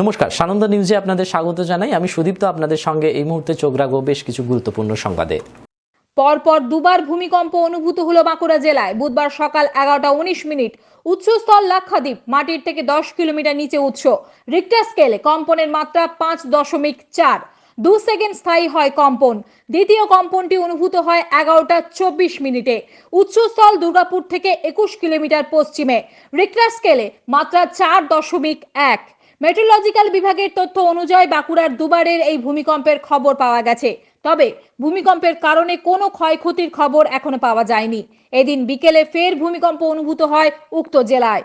নমস্কার, সানন্দ নিউজে আপনাদের স্বাগত জানাই। আমি সুদীপ্ত, আপনাদের সঙ্গে এই মুহূর্তে চোখ রাখব বেশ কিছু গুরুত্বপূর্ণ সংবাদে। পরপর দুবার ভূমিকম্প অনুভূত হলো বাঁকুড়া জেলায়। বুধবার সকাল এগারোটা উনিশ মিনিট উৎসস্থল লাক্ষাদ্বীপ, মাটির থেকে দশ কিলোমিটার নিচে উৎস। রিক্টার স্কেলে কম্পনের মাত্রা পাঁচ দশমিক চার। দু সেকেন্ড স্থায়ী হয় কম্পন। দ্বিতীয় কম্পনটি অনুভূত হয় এগারোটা চব্বিশ মিনিটে। উৎসস্থল দুর্গাপুর থেকে একুশ কিলোমিটার পশ্চিমে। রিক্টার স্কেলে মাত্রা চার দশমিক এক। মেট্রোলজিক্যাল বিভাগের তথ্য অনুযায়ী বাঁকুড়ার দুবারের এই ভূমিকম্পের খবর পাওয়া গেছে। তবে ভূমিকম্পের কারণে কোনো ক্ষয়ক্ষতির খবর এখনও পাওয়া যায়নি। এদিন বিকেলে ফের ভূমিকম্প অনুভূত হয় উক্ত জেলায়।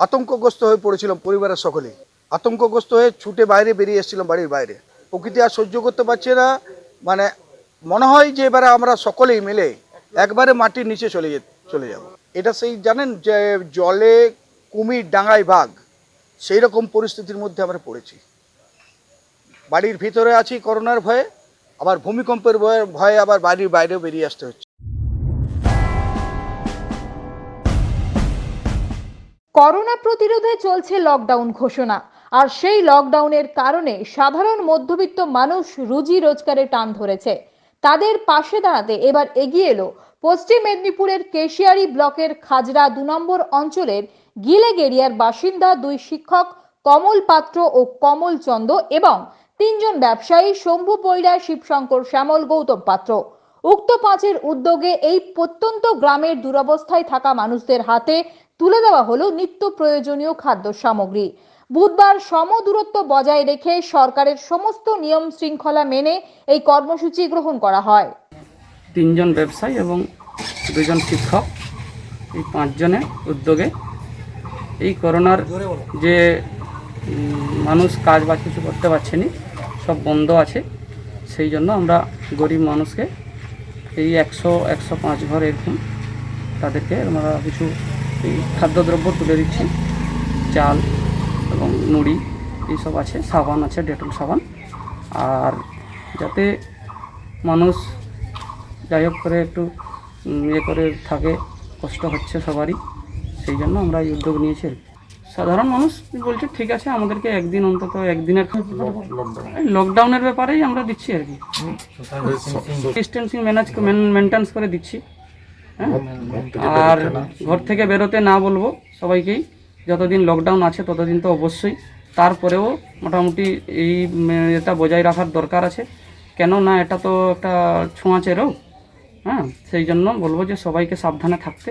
আতঙ্কগ্রস্ত হয়ে পড়েছিলাম পরিবারের সকলে আতঙ্কগ্রস্ত হয়ে ছুটে বাইরে বেরিয়ে এসেছিলাম বাড়ির বাইরে। প্রকৃতি আর সহ্য করতে পারছে না। মানে মনে হয় যে এবারে আমরা সকলেই মিলে একবারে মাটির নিচে চলে চলে যাব। এটা সেই জানেন যে জলে কুমির ডাঙায় বাঘ, সেই রকম পরিস্থিতির মধ্যে আমরা পড়েছি। বাড়ির ভিতরে আছি করোনার ভয়ে, আবার ভূমিকম্পের ভয়ে ভয়ে আবার বাড়ির বাইরেও বেরিয়ে আসতে হচ্ছে। করোনা প্রতিরোধে চলছে লকডাউন ঘোষণা। আর সেই লকডাউনের কারণে সাধারণ মধ্যবিত্ত মানুষ রুজি রোজগারে টান ধরেছে। তাদের পাশে দাঁড়াতে এবার এগিয়ে এলো পশ্চিম মেদিনীপুরের কেশিয়ারি ব্লকের খাজরা দু নম্বর অঞ্চলের গিলেগেরিয়ার বাসিন্দা দুই শিক্ষক কমল পাত্র ও কমল চন্দ এবং তিনজন ব্যবসায়ী শম্ভু পৈরা শিবশঙ্কর শ্যামল গৌতম পাত্র। উক্ত পাঁচের উদ্যোগে এই প্রত্যন্ত গ্রামের দুরবস্থায় থাকা মানুষদের হাতে তুলে দেওয়া হলো নিত্য প্রয়োজনীয় খাদ্য সামগ্রী। বুধবার সম দূরত্ব বজায় রেখে সরকারের সমস্ত নিয়ম শৃঙ্খলা মেনে এই কর্মসূচি গ্রহণ করা হয়। তিনজন ব্যবসায়ী এবং দুজন শিক্ষক, এই পাঁচজনের উদ্যোগে এই করোনার যে মানুষ কাজ বা কিছু করতে পারছে না, সব বন্ধ আছে। সেই জন্য আমরা গরিব মানুষকে এই একশো একশো পাঁচ ঘর এরকম তাদেরকে আমরা কিছু এই খাদ্যদ্রব্য তুলে দিচ্ছি, চাল এবং মুড়ি এইসব আছে সাবান আছে ডেটল সাবান। আর যাতে মানুষ যাই হোক করে একটু ইয়ে করে থাকে কষ্ট হচ্ছে সবারই সেই জন্য আমরা এই উদ্যোগ নিয়েছি আর কি। সাধারণ মানুষ বলছে ঠিক আছে আমাদেরকে একদিন অন্তত একদিনের লকডাউনের ব্যাপারেই আমরা দিচ্ছি আর কি। ডিস্টেন্সিং ম্যানেজ মেনটেন্স করে দিচ্ছি। হ্যাঁ? আর ঘর থেকে বেরোতে না বলব সবাইকেই। যতদিন লকডাউন আছে, ততদিন তো অবশ্যই। তারপরেও মোটামুটি এই এটা বজায় রাখার দরকার আছে। কেন না এটা তো একটা ছোঁয়াচে রোগ হ্যাঁ? সেই জন্য বলব যে সবাইকে সাবধানে থাকতে।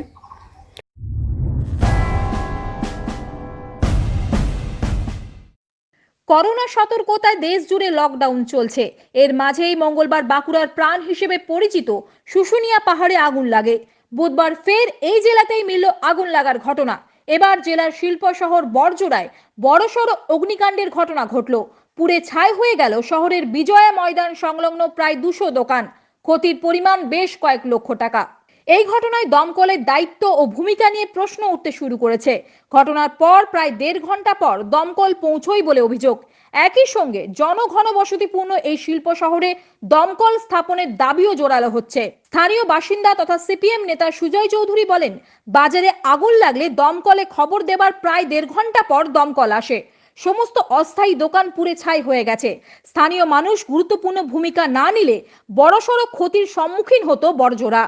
করোনা সতর্কতায় দেশ জুড়ে লকডাউন চলছে। এর মাঝেই মঙ্গলবার বাঁকুড়ার প্রাণ হিসেবে পরিচিত শুশুনিয়া পাহাড়ে আগুন লাগে। বুধবার ফের এই জেলাতেই মিলল আগুন লাগার ঘটনা। এবার জেলার শিল্প শহর বড়জোড়ায় বড়সড় অগ্নিকাণ্ডের ঘটনা ঘটল। পুরে ছাই হয়ে গেল শহরের বিজয়া ময়দান সংলগ্ন প্রায় দুশো দোকান। ক্ষতির পরিমাণ বেশ কয়েক লক্ষ টাকা। এই ঘটনায় দমকলের দায়িত্ব ও ভূমিকা নিয়ে প্রশ্ন উঠতে শুরু করেছে। ঘটনার পর প্রায় দেড় ঘণ্টা পর দমকল পৌঁছই বলে অভিযোগ। একই সঙ্গে জনঘন বসতিপূর্ণ এই শিল্প শহরে দমকল স্থাপনের দাবিও জোরালো হচ্ছে। স্থানীয় বাসিন্দা তথা সিপিএম নেতা সুজয় চৌধুরী বলেন, বাজারে আগুন লাগলে দমকলে খবর দেবার প্রায় দেড় ঘণ্টা পর দমকল আসে। সমস্ত অস্থায়ী দোকান পুড়ে ছাই হয়ে গেছে। স্থানীয় মানুষ গুরুত্বপূর্ণ ভূমিকা না নিলে বড়সড় ক্ষতির সম্মুখীন হতো বড়জোড়া।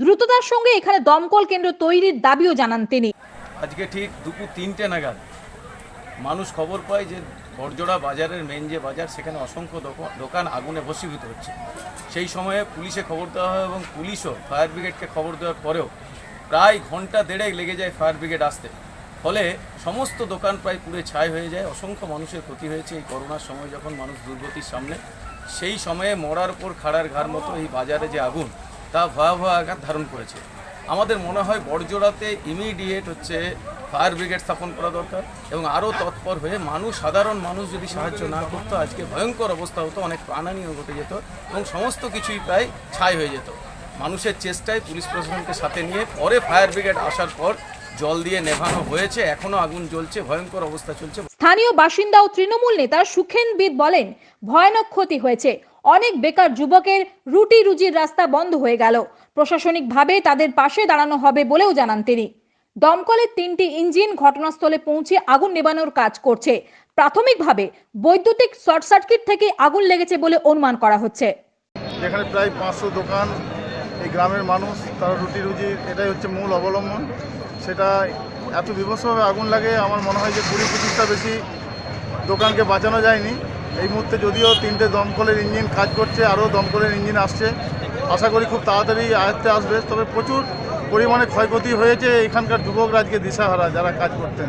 দ্রুততার সঙ্গে এখানে দমকল কেন্দ্র তৈরির দাবিও জানান তিনি। আজকে ঠিক দুপুর তিনটে নাগাদ মানুষ খবর পায় যে বড়জোড়া বাজারের মেন যে বাজার, সেখানে অসংখ্য দোকা- দোকান আগুনে ভস্মীভূত হচ্ছে। সেই সময়ে পুলিশে খবর দেওয়া হয় এবং পুলিশও ফায়ার ব্রিগেডকে খবর দেওয়ার পরেও প্রায় ঘণ্টা দেড়েক লেগে যায় ফায়ার ব্রিগেড আসতে। ফলে সমস্ত দোকান প্রায় পুড়ে ছাই হয়ে যায়, অসংখ্য মানুষের ক্ষতি হয়েছে এই করোনার সময় যখন মানুষ দুর্গতির সামনে। সেই সময়ে মরার উপর খাড়ার ঘাড় মতো এই বাজারে যে আগুন তা ভয়াবহ আঘাত ধারণ করেছে। আমাদের মনে হয় বড়জোড়াতে ইমিডিয়েট হচ্ছে ফায়ার ব্রিগেড স্থাপন করা দরকার এবং আরও তৎপর হয়ে মানুষ, সাধারণ মানুষ যদি সাহায্য না করতো, আজকে ভয়ঙ্কর অবস্থা হতো, অনেক প্রাণহানিও ঘটে যেত এবং সমস্ত কিছুই প্রায় ছাই হয়ে যেত। মানুষের চেষ্টায় পুলিশ প্রশাসনকে সাথে নিয়ে পরে ফায়ার ব্রিগেড আসার পর জল দিয়ে নেভানো হয়েছে, এখনও আগুন জ্বলছে, ভয়ঙ্কর অবস্থা চলছে। স্থানীয় বাসিন্দা ও তৃণমূল নেতা সুখেনবিদ বলেন, ভয়ানক ক্ষতি হয়েছে। অনেক বেকার যুবকের রুটি রুজির রাস্তা বন্ধ হয়ে গেল। প্রশাসনিকভাবে তাদের পাশে দাঁড়ানো হবে বলেও জানান তিনি। দমকলের তিনটি ইঞ্জিন ঘটনাস্থলে পৌঁছে আগুন নেবানোর কাজ করছে। প্রাথমিকভাবে বৈদ্যুতিক শর্ট সার্কিট থেকে আগুন লেগেছে বলে অনুমান করা হচ্ছে। যেখানে প্রায় পাঁচশো দোকান, এই গ্রামের মানুষ, তারা রুটি রুজি, এটাই হচ্ছে মূল অবলম্বন। সেটা এত বিভৎসভাবে আগুন লাগে, আমার মনে হয় যে কুড়ি পঁচিশটা বেশি দোকানকে বাঁচানো যায়নি। এই মুহূর্তে যদিও তিনটে দমকলের ইঞ্জিন কাজ করছে, আরও দমকলের ইঞ্জিন আসছে। আশা করি খুব তাড়াতাড়ি আয়ত্তে আসবে, তবে প্রচুর পরিমাণে ক্ষয়ক্ষতি হয়েছে এখানকার যুবকরাজকে দিশাহারা যারা কাজ করতেন।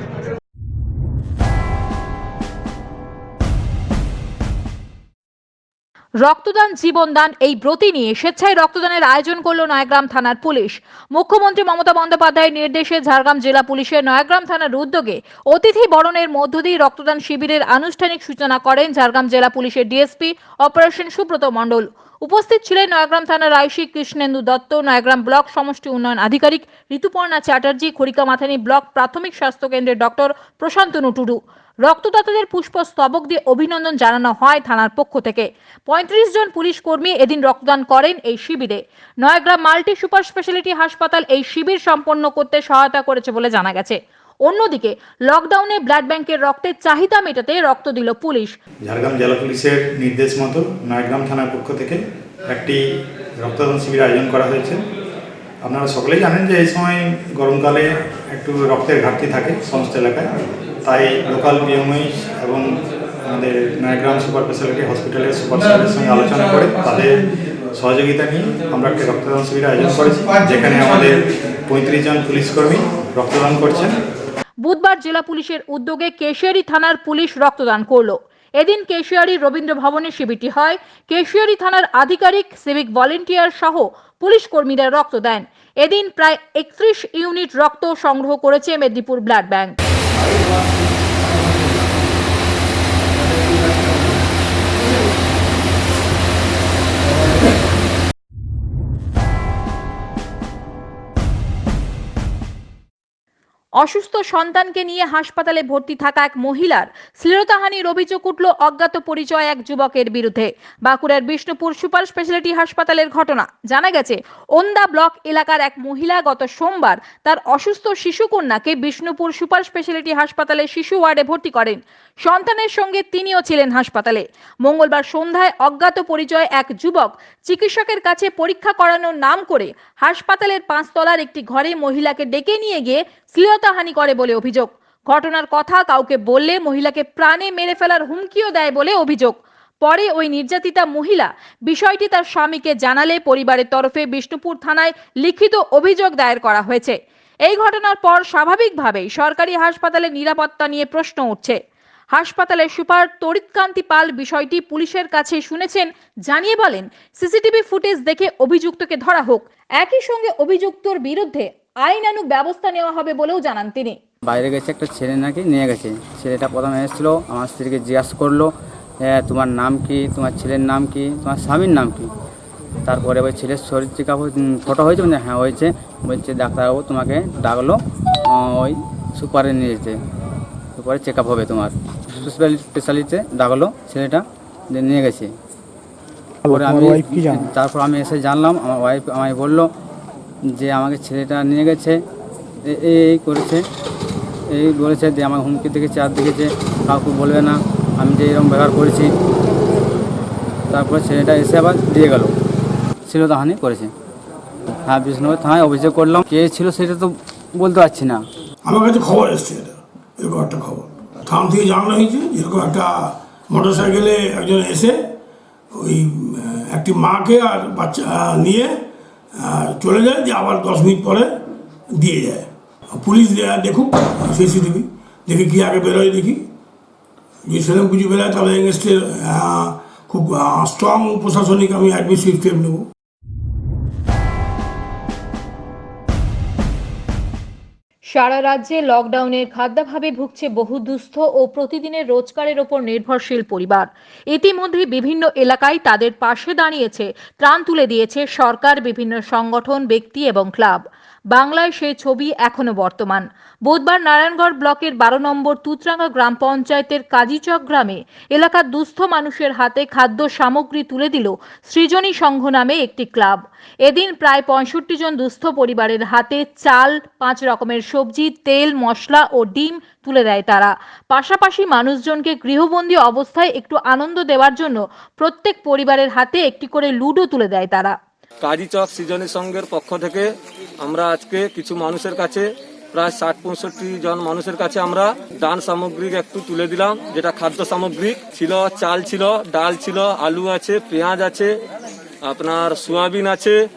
রক্তদান, জীবনদান, এই ব্রতি নিয়ে স্বেচ্ছায় রক্তদানের আয়োজন করল নয়াগ্রাম থানার পুলিশ। মুখ্যমন্ত্রী মমতা বন্দ্যোপাধ্যায়ের নির্দেশে ঝাড়গ্রাম জেলা পুলিশের নয়াগ্রাম থানার উদ্যোগে অতিথি বরণের মধ্য দিয়ে রক্তদান শিবিরের আনুষ্ঠানিক সূচনা করেন ঝাড়গ্রাম জেলা পুলিশের ডিএসপি অপারেশন সুব্রত মণ্ডল। উপস্থিত ছিলেন নয়াগ্রাম থানার আইসি কৃষ্ণেন্দু দত্ত, নয়াগ্রাম ব্লক সমষ্টি উন্নয়ন আধিকারিক ঋতুপর্ণা চ্যাটার্জি খড়িকামাথানি ব্লক প্রাথমিক স্বাস্থ্য কেন্দ্রের ডক্টর প্রশান্তনু টুডু রক্তদাতাদের পুষ্প স্তবক দিয়ে অভিনন্দন জানানো হয় থানার পক্ষ থেকে। পঁয়ত্রিশ জন পুলিশ কর্মী এদিন রক্তদান করেন এই শিবিরে। নয়াগ্রাম মাল্টি সুপার স্পেশালিটি হাসপাতাল এই শিবির সম্পন্ন করতে সহায়তা করেছে বলে জানা গেছে। অন্যদিকে, লকডাউনে ব্লাড ব্যাংকের রক্তের চাহিদা মেটাতে রক্ত দিল পুলিশ। ঝাড়গ্রাম জেলা পুলিশের নির্দেশ মতো নয়গ্রাম থানার পক্ষ থেকে একটি রক্তদান শিবির আয়োজন করা হয়েছে। আপনারা সকলেই জানেন যে এই সময় গরমকালে একটু রক্তের ঘাটতি থাকে সমস্ত এলাকায়। তাই লোকাল বিএমএইচ এবং আমাদের নয়গ্রাম সুপার স্পেশালিটি হসপিটালের সুপারস্টারের সঙ্গে আলোচনা করে তাদের সহযোগিতা নিয়ে আমরা একটি রক্তদান শিবির আয়োজন করেছি, যেখানে আমাদের পঁয়ত্রিশ জন পুলিশ কর্মী রক্তদান করছেন। বুধবার জেলা পুলিশের উদ্যোগে কেশিয়ারি থানার পুলিশ রক্তদান করল। এদিন কেশিয়ারি রবীন্দ্র ভবনে শিবিরটি হয়। কেশিয়ারি থানার আধিকারিক সিভিক ভলেন্টিয়ার সহ পুলিশ কর্মীরা রক্ত দেন। এদিন প্রায় একত্রিশ ইউনিট রক্ত সংগ্রহ করেছে মেদিনীপুর ব্লাড ব্যাংক। অসুস্থ সন্তানকে নিয়ে হাসপাতালে ভর্তি থাকা এক মহিলার শ্লীলতাহানির অভিযোগ উঠল অজ্ঞাত পরিচয় এক যুবকের বিরুদ্ধে। বাঁকুড়ার বিষ্ণুপুর সুপার স্পেশালিটি হাসপাতালের ঘটনা। জানা গেছে, ওন্দা ব্লক এলাকার এক মহিলা গত সোমবার তার অসুস্থ শিশুকন্যাকে বিষ্ণুপুর সুপার স্পেশালিটি হাসপাতালে শিশু ওয়ার্ডে ভর্তি করেন। সন্তানের সঙ্গে তিনিও ছিলেন হাসপাতালে। মঙ্গলবার সন্ধ্যায় অজ্ঞাত পরিচয় এক যুবক চিকিৎসকের কাছে পরীক্ষা করানোর নাম করে হাসপাতালের পাঁচতলার একটি ঘরে মহিলাকে ডেকে নিয়ে গিয়ে শ্লীলতাহানি করে বলে অভিযোগ। ঘটনার কথা কাউকে বললে মহিলাকে প্রাণে মেরে ফেলার হুমকিও দেয় বলে অভিযোগ। পরে ওই নির্যাতিতা মহিলা বিষয়টি তার স্বামীকে জানালে পরিবারের তরফে বিষ্ণুপুর থানায় লিখিত অভিযোগ দায়ের করা হয়েছে। এই ঘটনার পর স্বাভাবিকভাবেই সরকারি হাসপাতালের নিরাপত্তা নিয়ে প্রশ্ন উঠছে। হাসপাতালের সুপার তরিতকান্তি পাল বিষয়টি পুলিশের কাছে শুনেছেন, জানিয়ে বলেন, সিসিটিভি ফুটেজ দেখে অভিযুক্তকে ধরা হোক। একই সঙ্গে অভিযুক্তর বিরুদ্ধে আইনানুগ ব্যবস্থা নেওয়া হবে বলেও জানান তিনি। বাইরে গেছে একটা ছেলে নাকি নিয়ে গেছে। ছেলেটা প্রথমে এসেছিল আমার স্ত্রীকে জিজ্ঞাসা করল "এ, তোমার নাম কি? তোমার ছেলের নাম কি? তোমার স্বামীর নাম কি? তারপরে ওই ছেলের শরীর চেক আপ ফটো হয়েছে বলছে, হ্যাঁ হয়েছে। বলছে ডাক্তারবাবু তোমাকে ডাকলো ওই সুপারে নিয়ে যেতে। সুপারে চেক আপ হবে তোমার। স্পেশালিতে ডাকলো ছেলেটা নিয়ে গেছে। তারপরে আমি তারপর আমি এসে জানলাম আমার ওয়াইফ আমায় বলল যে আমাকে ছেলেটা নিয়ে গেছে এই করেছে, এই বলেছে যে আমার হুমকি দেখেছে আর দেখেছে কাউকে বলবে না, আমি যে এরকম ব্যবহার করেছি। তারপরে ছেলেটা এসে আবার দিয়ে গেল। শ্লীলতাহানি করেছে। হ্যাঁ বিষ্ণুপুর থানায় অভিযোগ করলাম। কে ছিল সেটা তো বলতে পারছি না। আমার কাছে খবর এসছে এটা, এরকম একটা খবর। থাম থেকে জানানো হয়েছে এরকম একটা মোটর সাইকেলে একজন এসে ওই একটি মাকে আর বাচ্চা নিয়ে চলে যায় যে আবার দশ মিনিট পরে দিয়ে যায়। পুলিশ দেখুক, সিসিটিভি, দেখি কি আগে বেরোয় দেখি। যদি সেরকম কিছু বেরোয়, তাহলে এগেনস্টে খুব স্ট্রং প্রশাসনিক আমি অ্যাডমিনিস্ট্রেটিভ স্টেপ নেব। সারা রাজ্যে লকডাউনের খাদ্যাভাবে ভুগছে বহু দুস্থ ও প্রতিদিনের রোজগারের ওপর নির্ভরশীল পরিবার। ইতিমধ্যে বিভিন্ন এলাকায় তাদের পাশে দাঁড়িয়েছে, ত্রাণ তুলে দিয়েছে সরকার, বিভিন্ন সংগঠন, ব্যক্তি এবং ক্লাব। বাংলায় সেই ছবি এখনও বর্তমান। বুধবার নারায়ণগড় ব্লকের বারো নম্বর তুতরাঙ্গা গ্রাম পঞ্চায়েতের কাজীচক গ্রামে এলাকার দুস্থ মানুষের হাতে খাদ্য সামগ্রী তুলে দিল সৃজনী সংঘ নামে একটি ক্লাব। এদিন প্রায় পঁয়ষট্টি জন দুস্থ পরিবারের হাতে চাল, পাঁচ রকমের সবজি, তেল, মশলা ও ডিম তুলে দেয় তারা। পাশাপাশি মানুষজনকে গৃহবন্দী অবস্থায় একটু আনন্দ দেওয়ার জন্য প্রত্যেক পরিবারের হাতে একটি করে লুডো তুলে দেয় তারা। কাজী চক সৃজনী সংঘের পক্ষ থেকে আমরা আজকে কিছু মানুষের কাছে, প্রায় ষাট পঁয়ষট্টি জন মানুষের কাছে আমরা দান সামগ্রী একটু তুলে দিলাম, যেটা খাদ্য সামগ্রী ছিল, চাল ছিল, ডাল ছিল, আলু আছে, পেঁয়াজ আছে, আপনার সোয়াবিন আছে,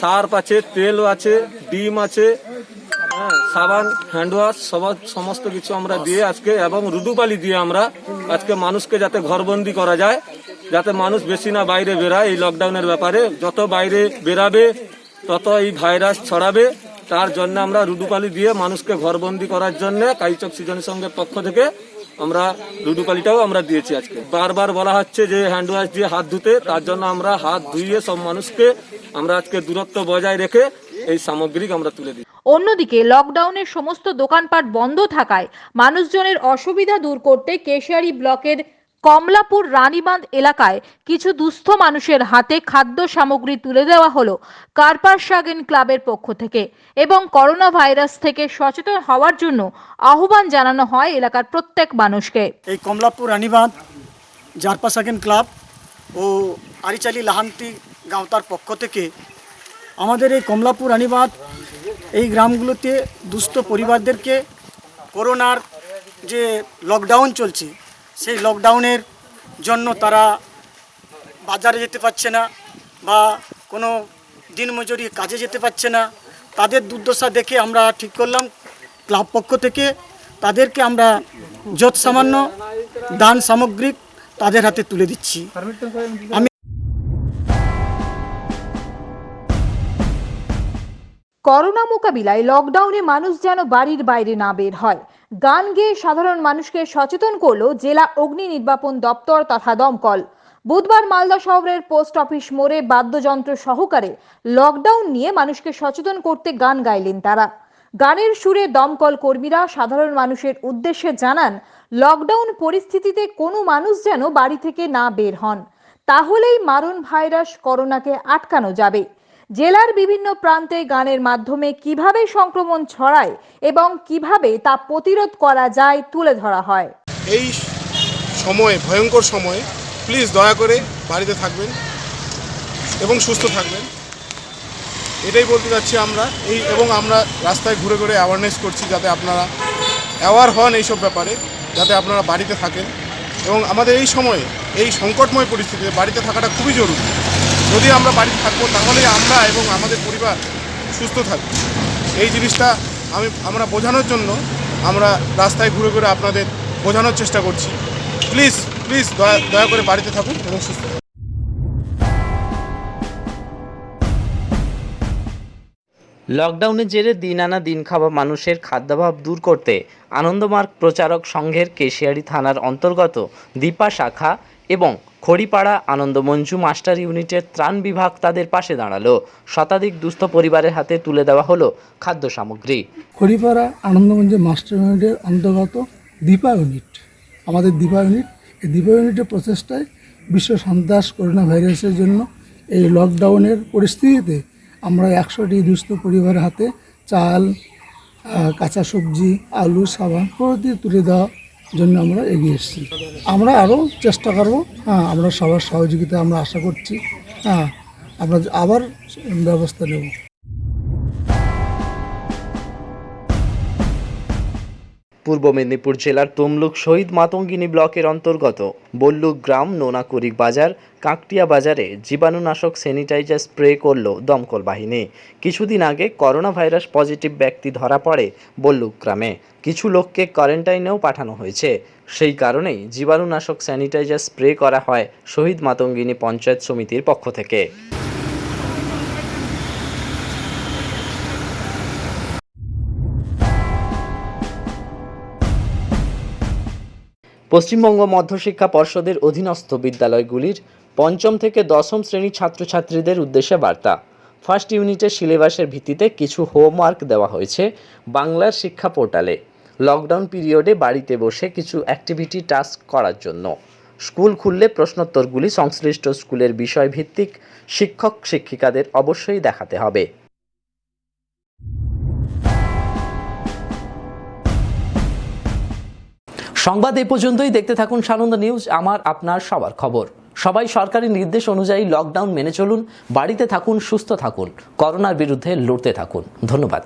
সার্ফ আছে, তেল আছে, ডিম আছে হ্যাঁ সাবান, হ্যান্ড ওয়াশ, সব- সমস্ত কিছু আমরা দিয়ে আজকে এবং রুদুপালি দিয়ে আমরা আজকে মানুষকে যাতে ঘরবন্দি করা যায়। যাতে মানুষ বেশি না বাইরে বেরায় এই লকডাউনের ব্যাপারে। যত বাইরে বেরাবে, তত এই ভাইরাস ছড়াবে। তার জন্য আমরা রুদুপালি দিয়ে মানুষকে ঘরবন্দি করার জন্য কাইচক সৃজনী সঙ্গে পক্ষ থেকে আমরা রুদুপালিটাও আমরা দিয়েছি আজকে। বারবার বলা হচ্ছে যে হ্যান্ড ওয়াশ দিয়ে হাত ধুতে, তার জন্য আমরা হাত ধুইয়ে সব মানুষকে আমরা আজকে দূরত্ব বজায় রেখে এই সামগ্রিক আমরা তুলে দিই। অন্যদিকে লকডাউনের সমস্ত দোকানপাট বন্ধ থাকায় মানুষজনের অসুবিধা দূর করতে কেশিয়ারি ব্লকের কমলাপুর রানীবাঁধ এলাকায় কিছু দুস্থ মানুষের হাতে খাদ্য সামগ্রী তুলে দেওয়া হলো কার্পার সাগেন ক্লাবের পক্ষ থেকে এবং করোনা ভাইরাস থেকে সচেতন হওয়ার জন্য আহ্বান জানানো হয় এলাকার প্রত্যেক মানুষকে। এই কমলাপুর রানীবাঁধ, জারপা সেকেন্ড ক্লাব ও আরিচালি লাহান্তি গাঁওতার পক্ষ থেকে আমাদের এই কমলাপুর রানীবাঁধ এই গ্রামগুলোতে দুস্থ পরিবারদেরকে করোনার যে লকডাউন চলছে সেই লকডাউনের জন্য তারা বাজারে যেতে পারছে না বা কোনো দিনমজুরি কাজে যেতে পারছে না। তাদের দুর্দশা দেখে আমরা ঠিক করলাম। ক্লাব পক্ষ থেকে তাদেরকে আমরা যত সামান্য দান সামগ্রিক তাদের হাতে তুলে দিচ্ছি। আমি করোনা মোকাবিলায় লকডাউনে মানুষ যেন বাড়ির বাইরে না বের হয়। গান গেয়ে সাধারণ মানুষকে সচেতন করল জেলা অগ্নি নির্বাপন দপ্তর তথা দমকল। বুধবার মালদা শহরের পোস্ট অফিস মোড়ে বাদ্যযন্ত্র সহকারে লকডাউন নিয়ে মানুষকে সচেতন করতে গান গাইলেন তারা। গানের সুরে দমকল কর্মীরা সাধারণ মানুষের উদ্দেশ্যে জানান, লকডাউন পরিস্থিতিতে কোনো মানুষ যেন বাড়ি থেকে না বের হন, তাহলেই মারণ ভাইরাস করোনাকে আটকানো যাবে। জেলার বিভিন্ন প্রান্তে গানের মাধ্যমে কীভাবে সংক্রমণ ছড়ায় এবং কীভাবে তা প্রতিরোধ করা যায় তুলে ধরা হয়। এই সময়ে, ভয়ঙ্কর সময়ে প্লিজ দয়া করে বাড়িতে থাকবেন এবং সুস্থ থাকবেন। এটাই বলতে চাচ্ছি আমরা। এই এবং আমরা রাস্তায় ঘুরে ঘুরে অ্যাওয়ারনেস করছি যাতে আপনারা অ্যাওয়ার হন এইসব ব্যাপারে, যাতে আপনারা বাড়িতে থাকেন। এবং আমাদের এই সময়ে, এই সংকটময় পরিস্থিতিতে বাড়িতে থাকাটা খুবই জরুরি। যদি আমরা বাড়িতে থাকব, তাহলে আমরা এবং আমাদের পরিবার সুস্থ থাকবে। এই জিনিসটা আমি, আমরা বোঝানোর জন্য আমরা রাস্তায় ঘুরে ঘুরে আপনাদের বোঝানোর চেষ্টা করছি। প্লিজ প্লিজ দয়া দয়া করে বাড়িতে থাকুন এবং সুস্থ থাকুন। লকডাউনের জেরে দিন আনা দিন খাওয়া মানুষের খাদ্যাভাব দূর করতে আনন্দমার্গ প্রচারক সংঘের কেশিয়ারি থানার অন্তর্গত দীপা শাখা এবং খড়িপাড়া আনন্দমঞ্জু মাস্টার ইউনিটের ত্রাণ বিভাগ তাদের পাশে দাঁড়াল। শতাধিক দুস্থ পরিবারের হাতে তুলে দেওয়া হলো খাদ্য সামগ্রী। খড়িপাড়া আনন্দমঞ্জু মাস্টার ইউনিটের অন্তর্গত দীপা ইউনিট। আমাদের দীপা ইউনিট, এই দীপা ইউনিটের প্রচেষ্টায় বিশ্ব সন্ত্রাস করোনা ভাইরাসের জন্য এই লকডাউনের পরিস্থিতিতে আমরা একশোটি দুস্থ পরিবারের হাতে চাল কাঁচা সবজি, আলু, সাবান প্রভৃতি তুলে দেওয়ার জন্য আমরা এগিয়ে এসেছি। আমরা আরও চেষ্টা করব হ্যাঁ আমরা সবার সহযোগিতা আমরা আশা করছি হ্যাঁ আমরা আবার ব্যবস্থা নেব। পূর্ব মেদিনীপুর জেলার তমলুক শহীদ মাতঙ্গিনী ব্লকের অন্তর্গত বল্লুক গ্রাম নোনাকুড়ি বাজার, কাকটিয়া বাজারে জীবাণুনাশক স্যানিটাইজার স্প্রে করল দমকল বাহিনী। কিছুদিন আগে করোনা ভাইরাস পজিটিভ ব্যক্তি ধরা পড়ে বল্লুক গ্রামে। কিছু লোককে কোয়ারেন্টাইনেও পাঠানো হয়েছে। সেই কারণেই জীবাণুনাশক স্যানিটাইজার স্প্রে করা হয় শহীদ মাতঙ্গিনী পঞ্চায়েত সমিতির পক্ষ থেকে। পশ্চিমবঙ্গ মধ্যশিক্ষা পর্ষদের অধীনস্থ বিদ্যালয়গুলির পঞ্চম থেকে দশম শ্রেণির ছাত্রছাত্রীদের উদ্দেশ্যে বার্তা। ফার্স্ট ইউনিটের সিলেবাসের ভিত্তিতে কিছু হোমওয়ার্ক দেওয়া হয়েছে বাংলার শিক্ষা পোর্টালে। লকডাউন পিরিয়ডে বাড়িতে বসে কিছু অ্যাক্টিভিটি টাস্ক করার জন্য। স্কুল খুললে প্রশ্নোত্তরগুলি সংশ্লিষ্ট স্কুলের বিষয়ভিত্তিক শিক্ষক শিক্ষিকাদের অবশ্যই দেখাতে হবে। সংবাদ এ পর্যন্তই। দেখতে থাকুন সানন্দ নিউজ, আমার, আপনার, সবার খবর। সবাই সরকারি নির্দেশ অনুযায়ী লকডাউন মেনে চলুন, বাড়িতে থাকুন, সুস্থ থাকুন, করোনার বিরুদ্ধে লড়তে থাকুন। ধন্যবাদ।